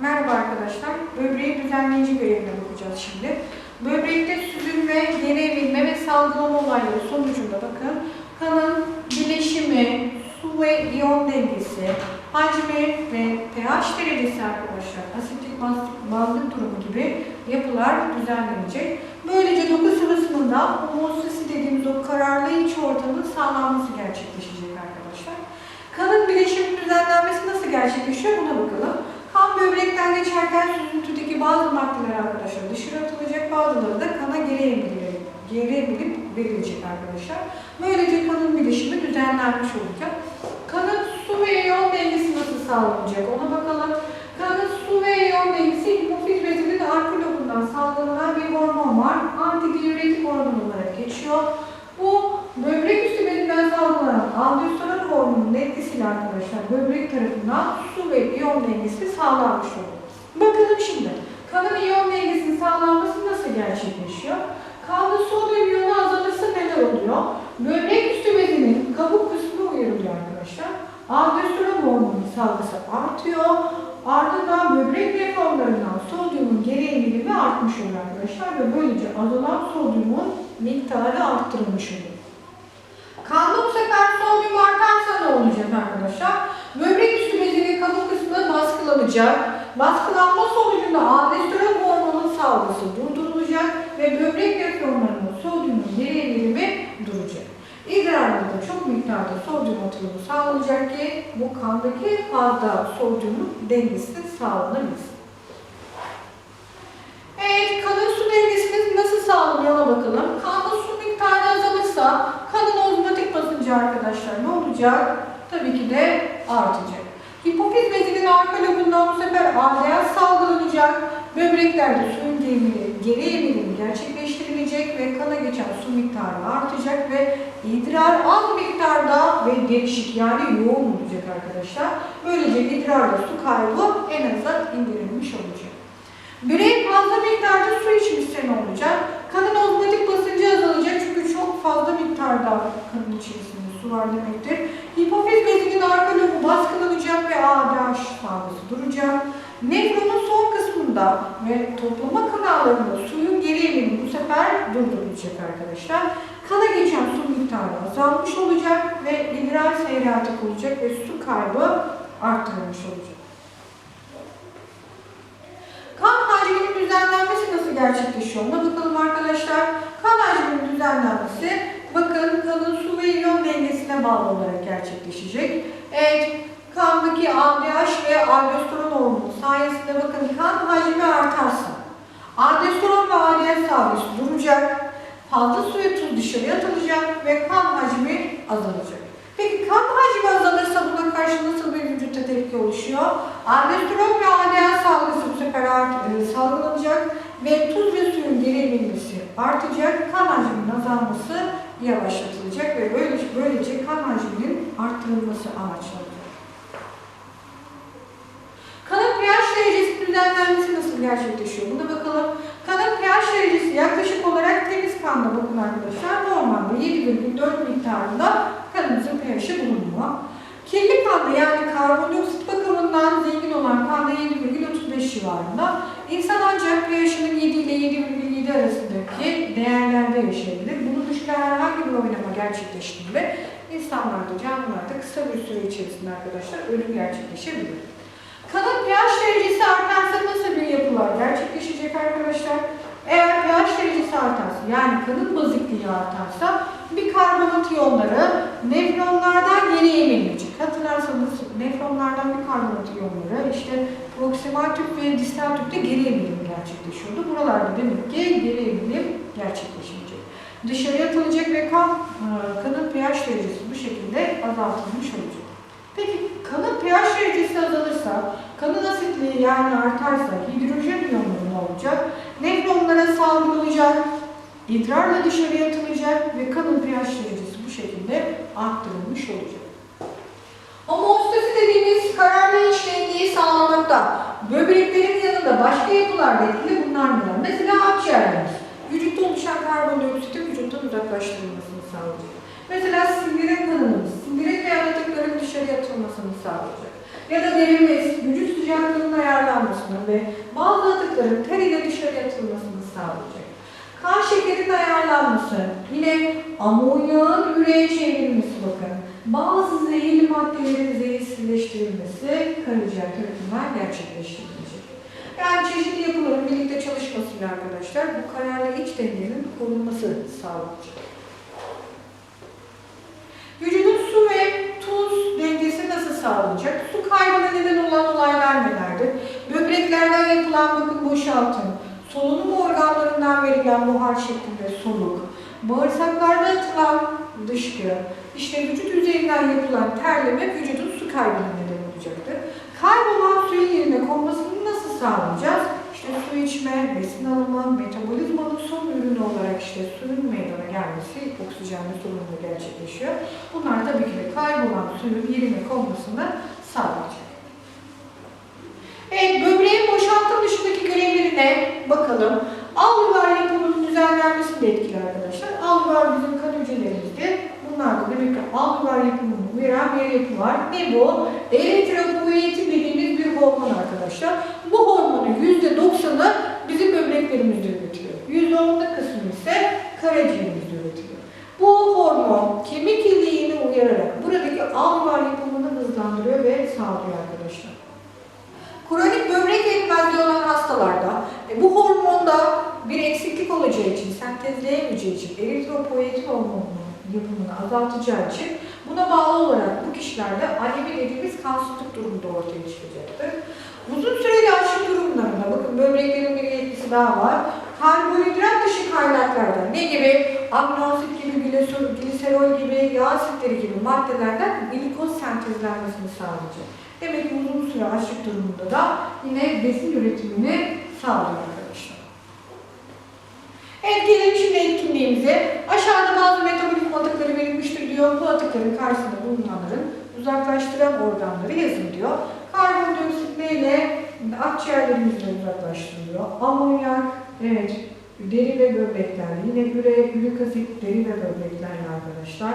Merhaba arkadaşlar. Böbreği düzenleyici görevine bakacağız şimdi. Böbrekte süzülme, geri emilme ve salgılama olayları sonucunda bakın kanın bileşimi, su ve iyon dengesi, hacmi ve pH derecesi arkadaşlar, asitlik bazlık, bazlık durumu gibi yapılar düzenlenecek. Böylece doku sıvısının da homostasi dediğimiz o kararlı iç ortamın sağlanması gerçekleşecek arkadaşlar. Kanın bileşimi düzenlenmesi nasıl gerçekleşiyor buna bakalım. Kan böbrekten geçerken süzüntüdeki bazı maddeler arkadaşlar dışarı atılacak, bazıları da kana geri emilecek, geri emilip verilecek arkadaşlar. Böylece kanın bileşimi düzenlenmiş olacak. Kanın su ve iyon dengesi nasıl sağlanacak ona bakalım. Kanın su ve iyon dengesi hipofiz bezinin arka lobundan salgılanan bir hormon var. Antidiüretik hormon olarak geçiyor. Bu böbrek üstü bezinden salgılanan aldosteron hormonunun etkisiyle arkadaşlar böbrek tarafından su ve iyon dengesi sağlanmış olur. Bakalım şimdi kanın iyon dengesinin sağlanması nasıl gerçekleşiyor? Kanda sodyum iyonu azalırsa neler oluyor? Böbrek üstü bezinin kabuk kısmı uyarılıyor arkadaşlar. Aldosteron hormonunun salgısı artıyor. Ardından böbrek nefronlarından sodyumun geri emilimi artmış oluyor arkadaşlar ve böylece azalan sodyumun miktarı arttırılmış oluyor. Kanda bu sefer sodyum artarsa ne olacak arkadaşlar? Böbrek üstü bezinin kabuk kısmı baskılanacak. Baskılanma sonucunda aldosteron hormonunun salgısı durdurulacak ve böbrek nefronlarının sodyumun geri emilimi duracak. İdrarda da çok miktarda sodyum atılımı sağlanacak ki bu kandaki fazla sodyumun dengesi sağlanabilsin. Evet, kanın su dengesiniz nasıl sağlanıyor bakalım. Kanda su miktarı azalırsa kanın ozmotik basıncı arkadaşlar ne olacak? Tabii ki de artacak. Hipofiz arka bu sefer ADH salgılanacak. Böbreklerde suyun geri, geri emilimi gerçekleştirilecek ve kana geçen su miktarı artacak ve idrar az miktarda ve değişik yani yoğun olacak arkadaşlar. Böylece idrarda su kaybı en aza indirilmiş olacak. Birey fazla miktarda su içmişse ne olacak? Kanın ozmotik basıncı azalacak çünkü çok fazla miktarda kanın içerisinde var demektir. Hipofiz bezinin arka lobu baskılanacak ve ADH salgısı duracak. Nefronun son kısmında ve toplama kanallarında suyun geri emilimi bu sefer durdurulacak arkadaşlar. Kana geçen su miktarı azalmış olacak ve idrar seyreltik olacak ve su kaybı arttırılmış olacak. Kan hacminin düzenlenmesi nasıl gerçekleşiyor? Ona bakalım arkadaşlar. Kan hacminin düzenlenmesi bakın kanın su ve iyon dengesine bağlı olarak gerçekleşecek. Evet, kandaki ADH ve aldosteron hormonu sayesinde bakın kan hacmi artarsa aldosteron ve ADH salgısı duracak. Fazla su ve tuz dışarıya atılacak ve kan hacmi azalacak. Peki kan hacmi azalırsa buna karşı nasıl bir vücutta tepki oluşuyor? Aldosteron ve ADH salgısı bu sefer e, salgılanacak ve tuz ve suyun geri emilmesi artacak. Kan hacminin azalması yavaşlatılacak ve böylece, böylece kan hacminin arttırılması amaçlanacak. Kanın pH derecesi düzenlenmesi nasıl gerçekleşiyor? Buna bakalım. Kanın pH derecesi yaklaşık olarak temiz kanda bakın arkadaşlar. Normalde 7,4 miktarında kanımızın pH'i bulunuyor. Kirli kanda yani karbondioksit bakımından zengin olan kanda 7,35 civarında. İnsan ancak pH'inin 7 ile 7,7 arasındaki değerlerde yaşayabilir. Bunu düşüren herhangi bir oynama gerçekleştiğinde insanlarda, canlılarda kısa bir süre içerisinde arkadaşlar ölüm gerçekleşebilir. Kanın pH derecesi artarsa nasıl bir yapılar gerçekleşecek arkadaşlar? Eğer pH derecesi artarsa yani kanın bazikliği artarsa bir karbonat iyonları nefronlardan geri emilecek. Hatırlarsanız nefronlardan bir karbonat iyonları işte proksimal tüp ve distal tüpte geri emilim gerçekleşiyordu. Buralarda demek ki geri emilim gerçekleşecek. Dışarıya atılacak ve kan, e, kanın pH derecesi bu şekilde azaltılmış olacak. Peki kanın pH derecesi azalırsa, kanın asitliği yani artarsa hidrojen iyonları ne olacak? Nefronlara salgılanacak, idrarla dışarıya atılacak ve kanın pH derecesi bu şekilde arttırılmış olacak. Homostasi dediğimiz kararlı iç sağlamakta. Böbreklerin yanında başka yapılar da etkili bunlar neler? Mesela akciğerlerimiz. Vücutta oluşan karbondioksitin vücuttan uzaklaştırılmasını sağlayacak. Mesela sindirim kanalımız, sindirim ve yaratıkların dışarıya atılmasını sağlayacak. Ya da derimiz, vücut sıcaklığının ayarlanmasını ve bazı atıkların ter ile dışarı atılmasını sağlayacak. Kan şekerinin ayarlanması, yine amonyağın üreye çevrilmesi bakın. Bazı zehirli maddelerin zehirsizleştirilmesi karaciğer tarafından gerçekleştirilecek. Yani çeşitli yapıların birlikte çalışmasıyla arkadaşlar bu kararlı iç dengenin korunması sağlanacak. Vücudun su ve tuz dengesi nasıl sağlanacak? Su kaybına neden olan olaylar nelerdir? Böbreklerden yapılan bakın boşaltım, solunum organlarından verilen buhar şeklinde soluk, bağırsaklarda atılan dışkı, işte vücut üzerinden yapılan terleme vücudun su kaybına neden olacaktır. Kaybolan suyun yerine konmasını nasıl sağlayacağız? İşte su içme, besin alımı, metabolizmanın son ürünü olarak işte suyun meydana gelmesi oksijenle solunumla gerçekleşiyor. Bunlar tabii ki de kaybolan suyun yerine konmasını sağlayacak. Evet, böbreğin boşaltım dışındaki görevlerine bakalım. Alveolar yapımının düzenlenmesi de etkili arkadaşlar. Alveolar bizim kan hücrelerimizde. Bunlar da demek ki alveolar yapımını veren bir yapı var. Ne bu? Eritropoietin dediğimiz bir hormon arkadaşlar. Bu hormonun %90'ı bizim böbreklerimizde üretiliyor. %10'luk kısmı ise karaciğerimizde üretiliyor. Bu hormon kemik iliğini uyararak buradaki alveolar yapımını hızlandırıyor ve sağlıyor arkadaşlar. Kronik böbrek yetmezliği olan hastalarda e, bu hormonda bir eksiklik olacağı için, sentezleyemeyeceği için, eritropoietin hormonunun yapımını azaltacağı için buna bağlı olarak bu kişilerde anemi dediğimiz kansızlık durumu ortaya çıkacaktır. Uzun süreli açlık durumlarında, bakın böbreklerin bir etkisi daha var. Karbonhidrat dışı kaynaklardan ne gibi? Amino asit gibi, gliserol gibi, yağ asitleri gibi maddelerden glikoz sentezlenmesini sağlayacak. Demek ki uzun süre açlık durumunda da yine besin üretimini sağlıyor arkadaşlar. Evet gelelim şimdi etkinliğimize. Aşağıda bazı metabolik atıkları verilmiştir diyor. Bu atıkların karşısında bulunanların uzaklaştıran organları yazın diyor. Karbondioksit neyle? Akciğerlerimizle uzaklaştırılıyor. Amonyak, evet deri ve böbreklerle. Yine üre, ürik asit, deri ve böbreklerle arkadaşlar.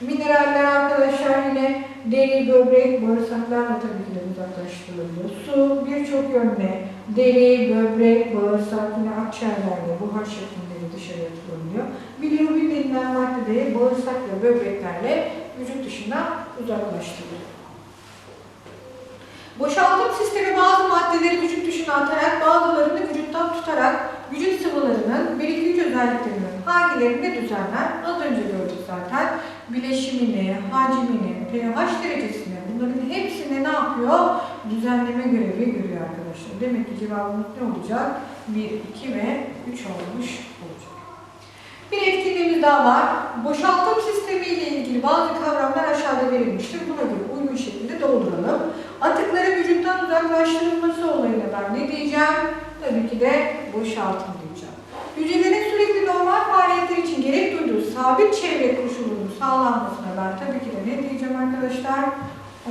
Mineraller arkadaşlar yine deri, böbrek, bağırsaklarla tabii ki de uzaklaştırılıyor. Su birçok yönde deri, böbrek, bağırsak yine akciğerlerle buhar şeklinde dışarı atılıyor. Bilirubin denilen madde de bağırsak ve böbreklerle vücut dışına uzaklaştırılıyor. Boşaltım sistemi bazı maddeleri vücut dışına atarak bazılarını vücuttan tutarak vücut sıvılarının 1-2-3 özelliklerinin hangilerini düzenler? Az önce gördük zaten. Bileşimini, hacmini, pH derecesini bunların hepsini ne yapıyor? Düzenleme görevi görüyor arkadaşlar. Demek ki cevabımız ne olacak? 1, 2 ve 3 olmuş olacak. Bir etkinliğimiz daha var. Boşaltım sistemi ile ilgili bazı kavramlar aşağıda verilmiştir. Buna göre uygun şekilde dolduralım. Atıkların vücuttan uzaklaştırılması olayına ben ne diyeceğim? Tabii ki de boşaltım diyeceğim. Hücrelerin sürekli normal faaliyetler için gerek duyduğu sabit çevre koşulunun sağlanmasına ben tabii ki de ne diyeceğim arkadaşlar?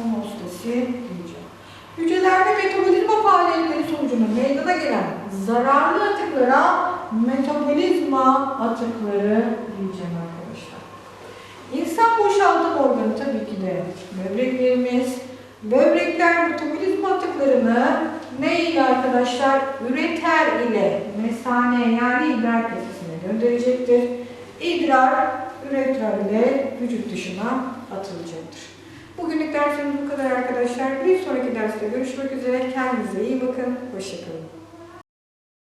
Homostasi diyeceğim. Hücrelerde metabolizma faaliyetleri sonucunda meydana gelen zararlı atıklara metabolizma atıkları diyeceğim arkadaşlar. İnsan boşaltım organı tabii ki de böbreklerimiz. Böbrekler metabolizma atıklarını ne arkadaşlar? Üreter ile mesane yani idrar kesesine gönderecektir. İdrar üreter ile vücut dışına atılacaktır. Bugünlük dersimiz bu kadar arkadaşlar. Bir sonraki derste görüşmek üzere. Kendinize iyi bakın. Hoşçakalın.